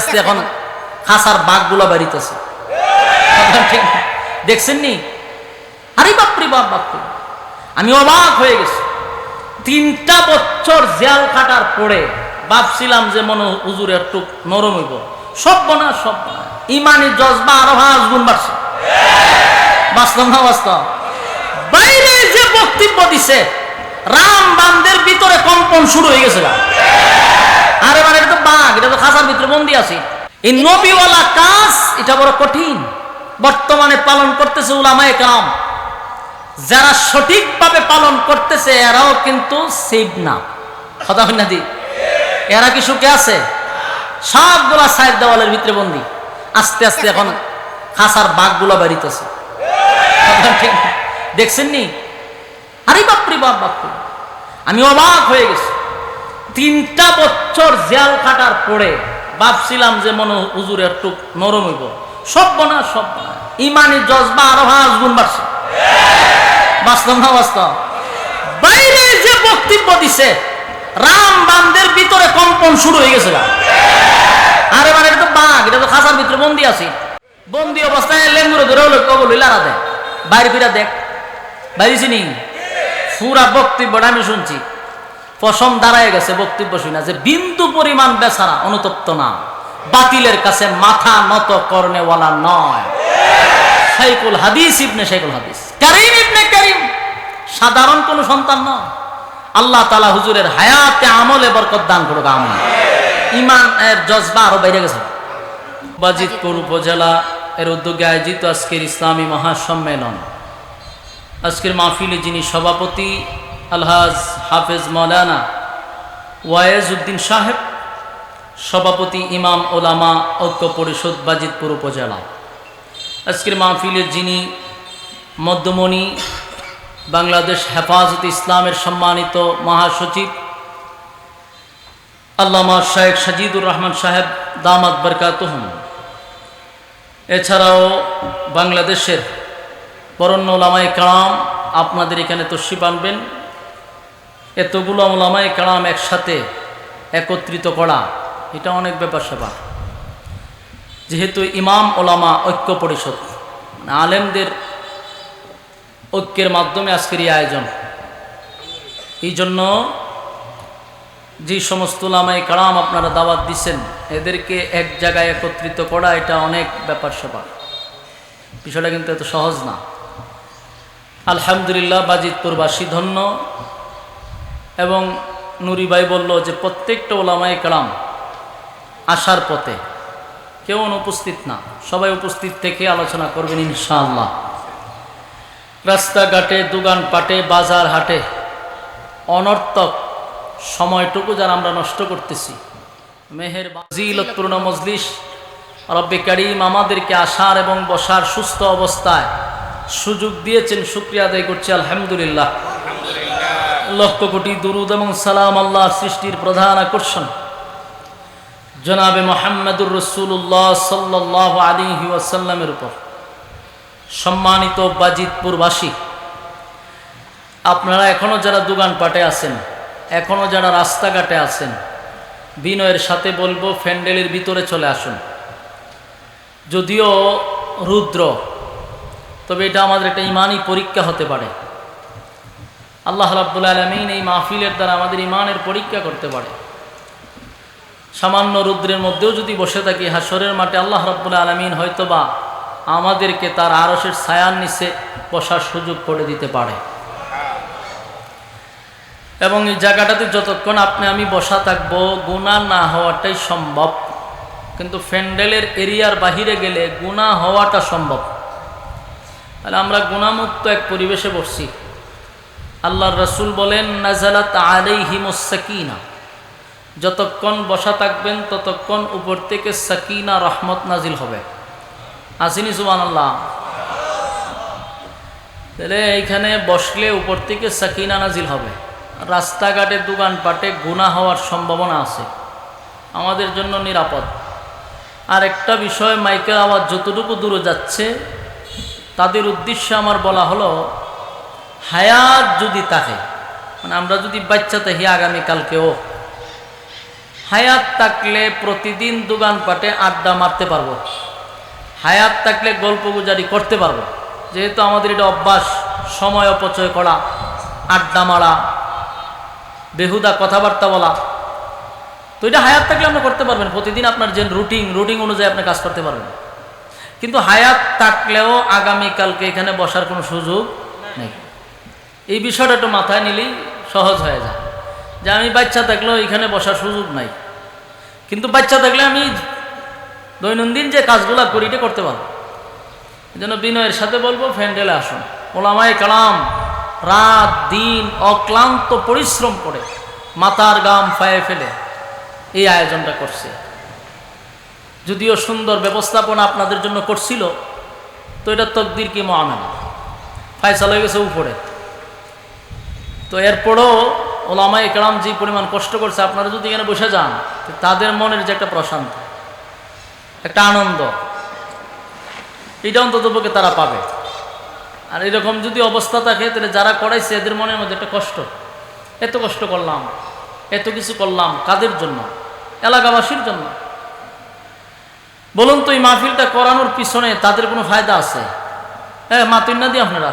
আস্তে এখন খাসার বাঘগুলো বাড়িতেছে। দেখছেন নি আরে বাপরে বাপ, বাপরে। আমি অবাক হয়ে গেছি। তিনটা বছর জেল খাটার পরে ভাবছিলাম যে মনে হয় হুজুর একটু নরম হইব। সব বনা সব বনা। ইমানি জজবা আরও হাঁস গুণ বাড়ছে। বাস্তব না বাস্তব বাইরে যে বক্তব্য দিছে, রাম বান্দের ভিতরে কম্পন শুরু হয়ে গেছে আরে মানে এটা তো বাঘ এটা তো খাসার ভিতরে বন্দি আছে। এই নবীওয়ালা কাজ, এটা বড় কঠিন। বর্তমানে পালন করতেছে উলামায়ে কাম যারা সঠিকভাবে পালন করতেছে, এরাও কিন্তু সেভ না। কথা হয় না দি এরা কি সুখে আছে? সবগুলা সাইড দেওয়ালের ভিতরে বন্দি। আস্তে আস্তে এখন খাসার বাঘগুলা বাড়িতেছে দেখছেন নি? আরে বাপরে বাপ, বাপরে। আমি অবাক হয়ে গেছি। তিনটা বছর জেল খাটার পরে ভাবছিলাম যে মনে হয় হুজুর একটু নরম হইব। সব বনা সব বনা ইমানি জজবা আরও হাঁস গুণ বাড়ছে। বাস্তব না বাস্তব বাইরে যে বক্তব্য দিছে, রাম বান্দের ভিতরে কম্পন শুরু হয়ে গেছে। আরে মানে এটা তো বাঘ, এটা তো খাসার ভিতরে বন্দি আছে। বন্দি অবস্থায় লেঙ্গুরে ধরে হলো, কবল লারা দেয় বাইরে ফিরা দেখ, বাইরে চিনি? পুরা বক্তব্যটা আমি শুনছি। পশম দাঁড়ায় গেছে, বক্তব্য শুনে যে বিন্দু পরিমাণ বেচারা অনুতপ্ত না। বাতিলের কাছে মাথা নত করনেওয়ালা নয়। শাইকুল হাদিস ইবনে শাইকুল হাদিস। কারিম ইবনে কারিম, সাধারণ কোন সন্তান নয়। আল্লাহ তালা হুজুরের হায়াতে আমলে বরকত দান করুক আমি ইমান এর জজবা আরও বাইরে গেছে। বাজিতপুর উপজেলা এর উদ্যোগে আয়োজিত আজকের ইসলামী মহাসম্মেলন। আজকের মাহফিলে যিনি সভাপতি আলহাজ হাফেজ মৌলানা ওয়ায়েজ উদ্দিন সাহেব, সভাপতি ইমাম ওলামা ঐক্য পরিষদ বাজিতপুর উপজেলা। আজকের মাহফিলের যিনি মধ্যমণি, বাংলাদেশ হেফাজত ইসলামের সম্মানিত মহাসচিব, আল্লামা শাহেখ সাজিদুর রহমান সাহেব, দামাত বরকাতহম। এছাড়াও বাংলাদেশের বরণ্য ওলামাই কালাম আপনাদের এখানে তস্বি আনবেন। এতগুলো ওলামাই কালাম একসাথে একত্রিত করা, এটা অনেক ব্যাপার স্যাপার। যেহেতু ইমাম ওলামা ঐক্য পরিষদ মানে আলেমদের ঐক্যের মাধ্যমে আজকের এই আয়োজন। এই জন্য যে সমস্ত ওলামাই কালাম আপনারা দাওয়াত দিচ্ছেন এদেরকে এক জায়গায় একত্রিত করা, এটা অনেক ব্যাপার স্যাপার। বিষয়টা কিন্তু এত সহজ না। আলহামদুলিল্লাহ, বাজিতপুরবাসী ধন্য। এবং নুরিবাই বলল যে প্রত্যেকটা ওলামাই কালাম আসার পথে কেউ অনুপস্থিত না। সবাই উপস্থিত থেকে আলোচনা করবেন ইনশাআল্লাহ। রাস্তাঘাটে, দোকানপাটে বাজার হাটে অনর্থক সময়টুকু যারা আমরা নষ্ট করতেছি। মেহের বাজিলতপূর্ণ মজলিস, রব্বে কারিম আমাদেরকে আসার এবং বসার সুস্থ অবস্থায় সুযোগ দিয়েছেন, শুক্রিয়া আদায় করছি, আলহামদুলিল্লাহ। লক্ষ কোটি দুরুদ এবং সালাম আল্লাহ সৃষ্টির প্রধান আকর্ষণ। জনাবে মোহাম্মদুর রসুল্লাহ সাল্লাহ আলিহি ওয়াসাল্লামের উপর। সম্মানিত বাজিতপুরবাসী, আপনারা এখনও যারা দোকানপাটে আছেন এখনও যারা রাস্তাঘাটে আছেন, বিনয়ের সাথে বলব, ফ্যান্ডেলের ভিতরে চলে আসুন। যদিও রুদ্র, তবে এটা আমাদের একটা ইমানই পরীক্ষা হতে পারে। আল্লাহ রাব্বুল আলমিন এই মাহফিলের দ্বারা আমাদের ইমানের পরীক্ষা করতে পারে। সামান্য রুদ্রের মধ্যেও যদি বসে থাকি, হাসরের মাঠে আল্লাহ রাব্বুল আলমিন হয়তোবা আমাদেরকে তার আরসের ছায়ার নিচে বসার সুযোগ করে দিতে পারে। এবং এই জায়গাটাতে যতক্ষণ আপনি আমি বসা থাকব গুণা না হওয়াটাই সম্ভব। কিন্তু ফ্যান্ডেলের এরিয়ার বাহিরে গেলে গুণা হওয়াটা সম্ভব। তাহলে আমরা গুণামুক্ত এক পরিবেশে বসছি। আল্লাহর রসুল বলেন, নাজালাত আলাইহিমুসাকিনা যতক্ষণ বসা থাকবেন, ততক্ষণ উপর থেকে সাকিনা, রহমত নাজিল হবে। আসিনি সুবান আল্লাহ তাহলে এইখানে বসলে উপর থেকে সাকিনা নাজিল হবে। রাস্তাঘাটে, দোকানপাটে গুণা হওয়ার সম্ভাবনা আছে। আমাদের জন্য নিরাপদ। আর একটা বিষয়, মাইকের আওয়াজ যতটুকু দূরে যাচ্ছে, তাদের উদ্দেশ্যে আমার বলা হলো হায়াত যদি থাকে মানে আমরা যদি বাচ্চা থাকি আগামীকালকেও, হায়াত থাকলে প্রতিদিন দোকানপাটে আড্ডা মারতে পারব। হায়াত থাকলে গল্প গুজারি করতে পারব। যেহেতু আমাদের এটা অভ্যাস, সময় অপচয় করা, আড্ডা মারা, বেহুদা কথাবার্তা বলা, তো এটা হায়াত থাকলে আপনি করতে পারবেন। প্রতিদিন আপনার যে রুটিন রুটিন অনুযায়ী আপনি কাজ করতে পারবেন। কিন্তু হায়াত থাকলেও আগামীকালকে এখানে বসার কোনো সুযোগ নেই। এই বিষয়টা একটু মাথায় নিলেই সহজ হয়ে যায় যে আমি বাচ্চা থাকলেও এখানে বসার সুযোগ নাই। কিন্তু বাচ্চা থাকলে আমি দৈনন্দিন যে কাজগুলো করি, এটা করতে পারব। এই জন্য বিনয়ের সাথে বলব, ফ্যান্ডেলে আসুন। ওলামায় কালাম রাত, দিন অক্লান্ত পরিশ্রম করে মাথার গাম ফায়ে ফেলে এই আয়োজনটা করছে। যদিও সুন্দর ব্যবস্থাপনা আপনাদের জন্য করছিল, তো এটা তকদির কি মহামেলা ফায়সাল হয়ে গেছে উপরে। তো এরপরও ওলামা একরাম যে পরিমাণ কষ্ট করছে, আপনারা যদি এখানে বসে যান তাদের মনের যে একটা প্রশান্তি, একটা আনন্দ, এটা অন্তত পক্ষে তারা পাবে। আর এরকম যদি অবস্থা থাকে, তাহলে যারা করাইছে, এদের মনের মধ্যে একটা কষ্ট, এত কষ্ট করলাম, এত কিছু করলাম, কাদের জন্য? এলাকাবাসীর জন্য। বলুন তো, এই মাহফিলটা করানোর পিছনে তাদের কোনো ফায়দা আছে? হ্যাঁ মাতুন না দিয়ে আপনারা?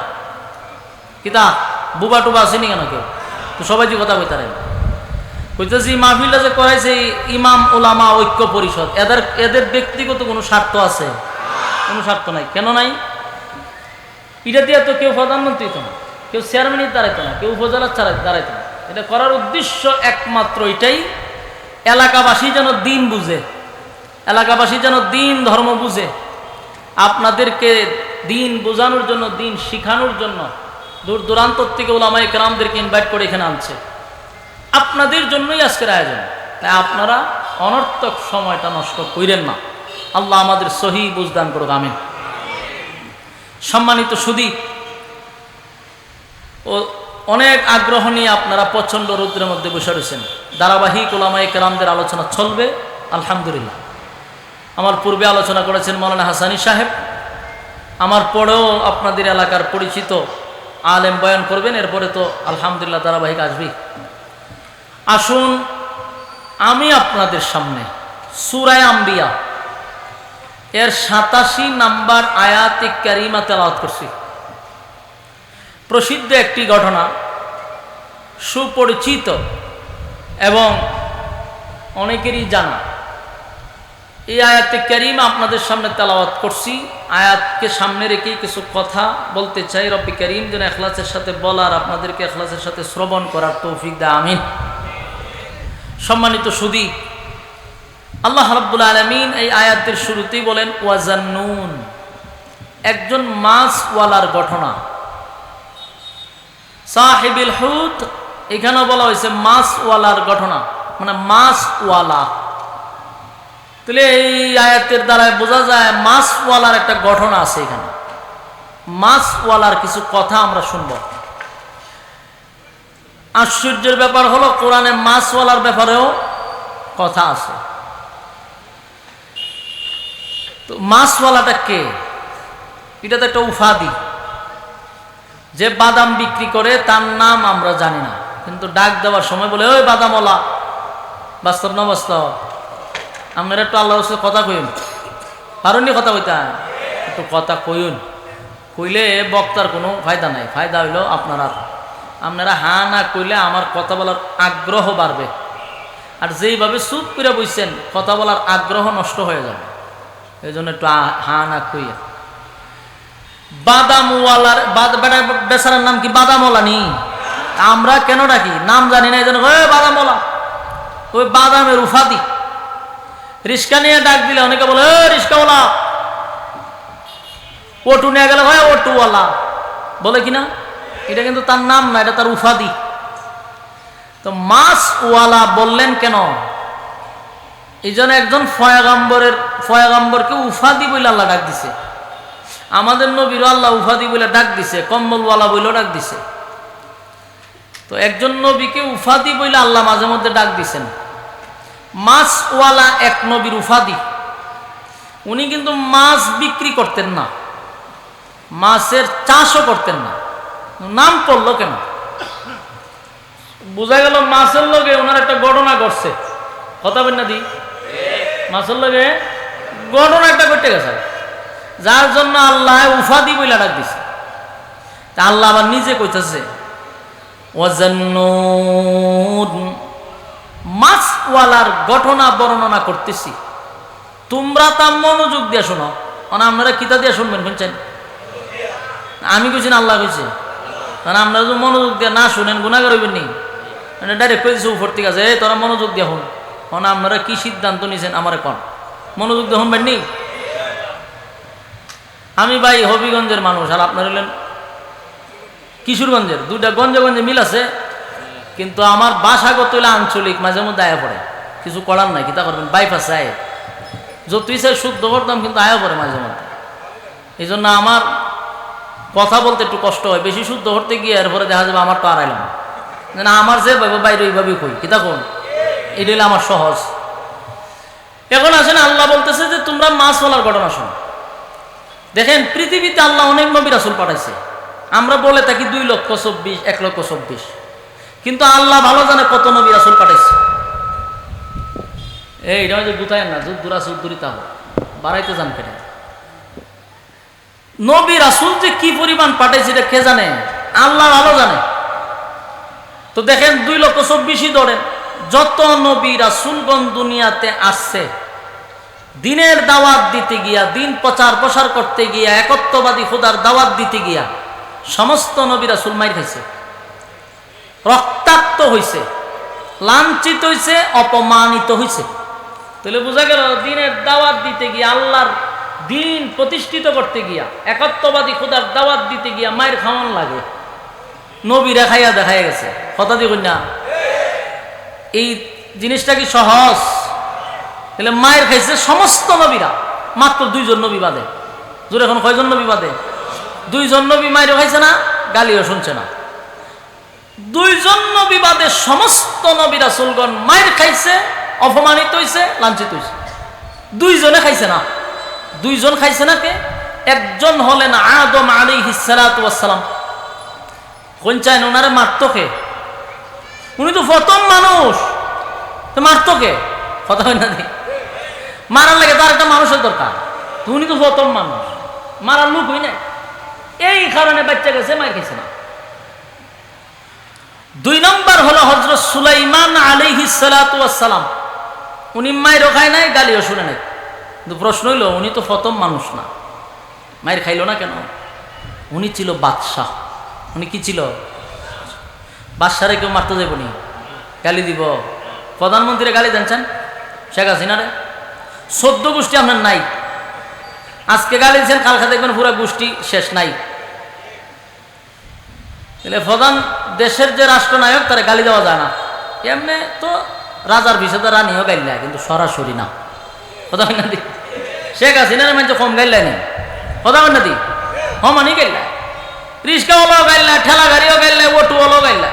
কিতা বুবা টুবা আসেনি কেন কেউ? তো সবাই যে কথা কইতারে। এই মাহফিলটা যে করাইছে ইমাম ওলামা ঐক্য পরিষদ, এদের এদের ব্যক্তিগত কোনো স্বার্থ আছে? কোনো স্বার্থ নাই। কেন নাই? এটা দিয়ে তো কেউ প্রধানমন্ত্রী তো না। কেউ চেয়ারম্যানই দাঁড়াইতো না। কেউ উপজেলার চালাই দাঁড়াইতো না। এটা করার উদ্দেশ্য একমাত্র এটাই, এলাকাবাসী যেন দিন বুঝে। এলাকাবাসী যেন দিন ধর্ম বুঝে। আপনাদেরকে দিন বোঝানোর জন্য, দিন শিখানোর জন্য দূর দূরান্ত থেকে ওলামাই কেরামদেরকে ইনভাইট করে এখানে আনছে। আপনাদের জন্যই আজকের আয়োজন। তাই আপনারা অনর্থক সময়টা নষ্ট কইরেন না। আল্লাহ আমাদের সহি বুঝদান করুক, আমিন। সম্মানিত সুদী, ও অনেক আগ্রহ নিয়ে আপনারা প্রচণ্ড রৌদ্রের মধ্যে বসে রয়েছেন। ধারাবাহিক ওলামাই কেরামদের আলোচনা চলবে, আলহামদুলিল্লাহ। আমার পূর্বে আলোচনা করেছেন মৌলানা হাসানি সাহেব। আমার পরেও আপনাদের এলাকার পরিচিত আলেম বয়ান করবেন, এরপরে তো আলহামদুলিল্লাহ ধারাবাহিক আসবেই আসুন, আমি আপনাদের সামনে সুরায় আম্বিয়া এর সাতাশি নাম্বার আয়াতে ক্যারিমা তেলাওয়াত করছি। প্রসিদ্ধ একটি ঘটনা, সুপরিচিত এবং অনেকেরই জানা। এই আয়াতে ক্যারিমা আপনাদের সামনে তালাওয়াত করছি। আয়াতকে সামনে রেখেই কিছু কথা বলতে চাই। রব্বি করিম যেন এখলাসের সাথে বলার আপনাদেরকে এখলাসের সাথে শ্রবণ করার তৌফিক দেয়। আমিন। সম্মানিত সুদী, আল্লাহ রব্বুল আলমিন এই আয়াতের শুরুতেই বলেন, ওয়াজান্নুন, একজন মাছওয়ালার ঘটনা। সাহেবিল হুদ, এখানেও বলা হয়েছে মাছওয়ালার ঘটনা। মানে মাছওয়ালা। তাহলে এই আয়াতের দ্বারায় বোঝা যায় মাছওয়ালার একটা ঘটনা আছে এখানে। মাছওয়ালার কিছু কথা আমরা শুনব। আশ্চর্যের ব্যাপার হলো কোরআনে মাছওয়ালার ব্যাপারেও কথা আছে। তো মাছওয়ালাটা কে? এটা তো একটা উফাদি। যে বাদাম বিক্রি করে তার নাম আমরা জানি না। কিন্তু ডাক দেওয়ার সময় বলে, ওই বাদামওয়ালা, বাস্তব না বাস্তব আপনারা একটু আল্লাহর সাথে কথা কইন পারুনি কথা কইতা একটু কথা কইন কইলে বক্তার কোনো ফায়দা নাই। ফায়দা হইল আপনারা আপনারা হা না কইলে আমার কথা বলার আগ্রহ বাড়বে। আর যেইভাবে চুপ করে বইছেন, কথা বলার আগ্রহ নষ্ট হয়ে যাবে। এই জন্য একটু হা না কইয়া। বাদামওয়ালার বেচারার নাম কি? বাদামওয়ালা নি আমরা কেন ডাকি? নাম জানি না এই জন্য বাদামওয়ালা। ওই বাদামের উফাদি রিস্কা নিয়ে ডাক দিলে অনেকে বলে ও রিস্কাওয়ালা। ওটু নিয়ে গেলে হয় ওটুওয়ালা বলে কিনা এটা কিন্তু তার নাম না, এটা তার উফাদি তো মাছওয়ালা বললেন কেন? এই জন্য একজন ফয়াগাম্বরের, ফয়াগাম্বরকে উফাদি বলে আল্লাহ ডাক দিছে। আমাদের নবীর আল্লাহ উফাদি বলে ডাক দিছে, কম্বলওয়ালা বইলেও ডাক দিছে। তো একজন নবীকে উফাদি বলে আল্লাহ মাঝে মধ্যে ডাক দিছেন। মাছওয়ালা এক নবীর উফাদি উনি কিন্তু মাছ বিক্রি করতেন না। মাছের চাষও করতেন না। নাম পড়ল কেন? বোঝা গেল মাছের লগে ওনার একটা ঘটনা করছে কথা বল না দি। মাছের লাগে ঘটনা একটা করতে গেছে। যার জন্য আল্লাহ উফাদি বইলা ডাক দিছে। তা আল্লাহ আবার নিজে কইতেছে, ওয়াজান্নুন মাছওয়ালার ঘটনা বর্ণনা করতেছি। তোমরা তা মনোযোগ দিয়ে শোনো। মানে আপনারা কিতা দিয়ে শুনবেন শুনছেন? আমি কইছি না, আল্লাহ কইছে। কারণ আপনারা যদি মনোযোগ দিয়ে না শুনেন গুণাগার হইবেন নি। মানে ডাইরেক্ট কইছে উপর থেকে আছে তোরা মনোযোগ দিয়ে শুন। মানে আপনারা কি সিদ্ধান্ত নিয়েছেন আমার কন। মনোযোগ দিয়ে শুনবেন নি? আমি ভাই হবিগঞ্জের মানুষ, আর আপনার হলেন কিশোরগঞ্জের। দুইটা গঞ্জে গঞ্জে মিল আছে। কিন্তু আমার বাসাগত হইলে আঞ্চলিক, মাঝে মধ্যে আয়া পড়ে। কিছু করার নাই, কিতা করবেন? বাইপাস আয়। যতই সে শুদ্ধ করতাম, কিন্তু আয়া পড়ে মাঝে মধ্যে। এই জন্য আমার কথা বলতে একটু কষ্ট হয়। বেশি শুদ্ধ করতে গিয়ে এরপরে দেখা যাবে আমার তো আর আইলাম না। আমার যে বাইরে ওইভাবেই কই। কিতা কোন এটা হলে আমার সহজ। এখন আসেন, আল্লাহ বলতেছে যে তোমরা মাছ বলার ঘটনা শোনো। দেখেন, পৃথিবীতে আল্লাহ অনেক নবী রাসুল পাঠাইছে। আমরা বলে থাকি দুই লক্ষ চব্বিশ, এক লক্ষ চব্বিশ। কিন্তু আল্লাহ ভালো জানে কত নবী রাসুল পাঠাইছে। এই এটা যে গুতায় না যুদ্ধরা চুদ্দুরি তাহ বাড়াইতে যান কেটে নবী রাসুল যে কি পরিমাণ পাঠাইছে এটা কে জানে? আল্লাহ ভালো জানে। তো দেখেন দুই লক্ষ চব্বিশই ধরেন যত নবী রাসুলগণ দুনিয়াতে আসছে দিনের দাওয়াত দিতে গিয়া দিন প্রচার প্রসার করতে গিয়া একত্ববাদী খোদার দাওয়াত দিতে গিয়া সমস্ত নবীরা সুলমাই খাইছে। রক্তাক্ত হইছে, লাঞ্ছিত হইছে, অপমানিত হইছে। তাহলে বোঝা গেল দিনের দাওয়াত দিতে গিয়া আল্লাহর দিন প্রতিষ্ঠিত করতে গিয়া, একত্ববাদী খোদার দাওয়াত দিতে গিয়া মায়ের খাওয়ান লাগে। নবীরা খাইয়া দেখাই গেছে। কথা দিয়ে না? এই জিনিসটা কি সহজ? তাহলে মায়ের খাইছে সমস্ত নবীরা, মাত্র দুইজন নবী বাদে। জোরে এখন কয়জন নবী বাদে? দুইজন নবী মায়েরও খাইছে না, গালিও শুনছে না। দুইজন নবী বাদে সমস্ত নবীরা সুলগন মায়ের খাইছে, অপমানিত হইছে, লাঞ্ছিত হইছে। দুইজনে খাইছে না। দুইজন খাইছে না কে? একজন হলেন আদম আলী হিসালাম কোন চাইন ওনারে মারতো কে? উনি তো প্রথম মানুষ। মারতো কে? কথা হয় না। মারার লাগে তার একটা মানুষের দরকার। উনি তো প্রথম মানুষ। মারার লোক হই না এই কারণে বাচ্চা গেছে মার গেছে না। দুই নম্বর হলো হজরত সুলাইমান আলী সালাম উনি মায়ের খায় নাই, গালিও শুনে নাই। কিন্তু প্রশ্ন হইল, উনি তো প্রথম মানুষ না। মায়ের খাইল না কেন? উনি ছিল বাদশাহ। উনি কি ছিল? বাদশারে কেউ মারতে যাব নি? গালি দিব। প্রধানমন্ত্রী গালি জানছেন শেখ হাসিনারে? চোদ্দ গোষ্ঠী আপনার নাই। আজকে গালি দিচ্ছেন কালকে দেখবেন পুরা গোষ্ঠী শেষ নাই। তাহলে প্রধান দেশের যে রাষ্ট্রনায়ক, তারা গালি দেওয়া যায় না। এমনি তো রাজার বিষয়ে রানিও গাইলা কিন্তু সরাসরি না। না দি শেখ হাসিনার মানে কম গাইলাই নেই না? দি হমানি গাইলা রিক্সাওয়ালাও গাইলা ঠেলা গাড়িও গাইলা অটোওয়ালাও গাইলা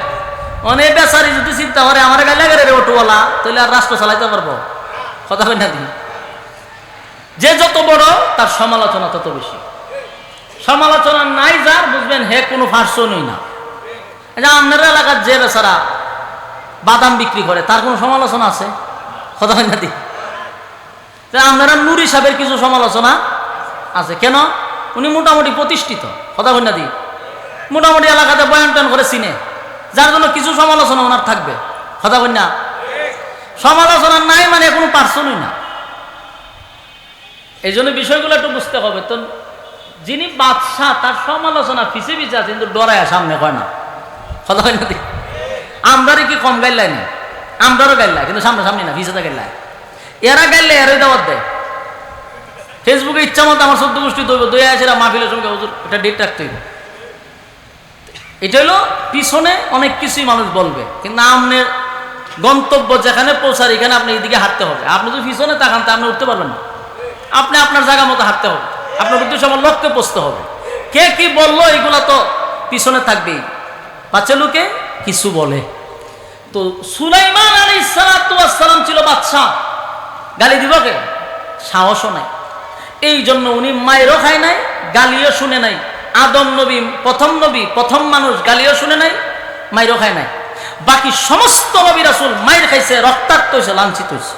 অনেক বেচারি যদি চিন্তা করে, আমার গাইলা গাড়ি অটোওয়ালা তাহলে আর রাষ্ট্র চালাইতে পারব? কথা যে যত বড়, তার সমালোচনা তত বেশি। সমালোচনা নাই যার, বুঝবেন হে কোনো ফার্সনই না। এটা আপনার এলাকার যে বেচারা বাদাম বিক্রি করে, তার কোনো সমালোচনা আছে? কথা আপনারা নুরি সাহেবের কিছু সমালোচনা আছে। কেন? উনি মোটামুটি প্রতিষ্ঠিত। কথা না দি? মোটামুটি এলাকাতে বয়ান করে চিনে। যার জন্য কিছু সমালোচনা ওনার থাকবে। কথা সমালোচনা নাই মানে কোনো পার্সনই না। এই জন্য বিষয়গুলো একটু বুঝতে হবে। তো যিনি বাদশাহ, তার সমালোচনা ফিসে ফিসে আছে, কিন্তু ডরায় সামনে হয় না। কথা হয় না আমরারই কি কম গাইলাই না আমরারও গাইলাই কিন্তু সামনে সামনে না ফিসেতে গাইলাই এরা গাইলে এরাই দাওয়াত দেয়। ফেসবুকে ইচ্ছা মতো আমার সদ্য গোষ্ঠী দইব দই আছে মাহফিলের সঙ্গে হুজুর, এটা ডেট রাখতে হইব। এটা হলো পিছনে অনেক কিছুই মানুষ বলবে, কিন্তু আপনার গন্তব্য যেখানে পৌঁছার, এখানে আপনি এদিকে হাঁটতে হবে। আপনি যদি পিছনে তাকান, তা আপনি উঠতে পারবেন না। আপনি আপনার জায়গা মতো হাঁটতে হবে। আপনার উদ্দেশ্য আমার লক্ষ্যে পৌঁছতে হবে। কে কি বলল, এগুলো তো পিছনে থাকবেই। বাচ্চা লোকে কিছু বলে। তো সুলাইমান আলী সালাম ছিল বাচ্চা গালি দিব কে? সাহসও নাই। এই জন্য উনি মায়েরও খায় নাই, গালিও শুনে নাই। আদম নবী, প্রথম নবী, প্রথম মানুষ, গালিও শুনে নাই, মায়েরও খায় নাই। বাকি সমস্ত নবী রাসুল মায়ের খাইছে, রক্তাক্ত হয়েছে লাঞ্ছিত হয়েছে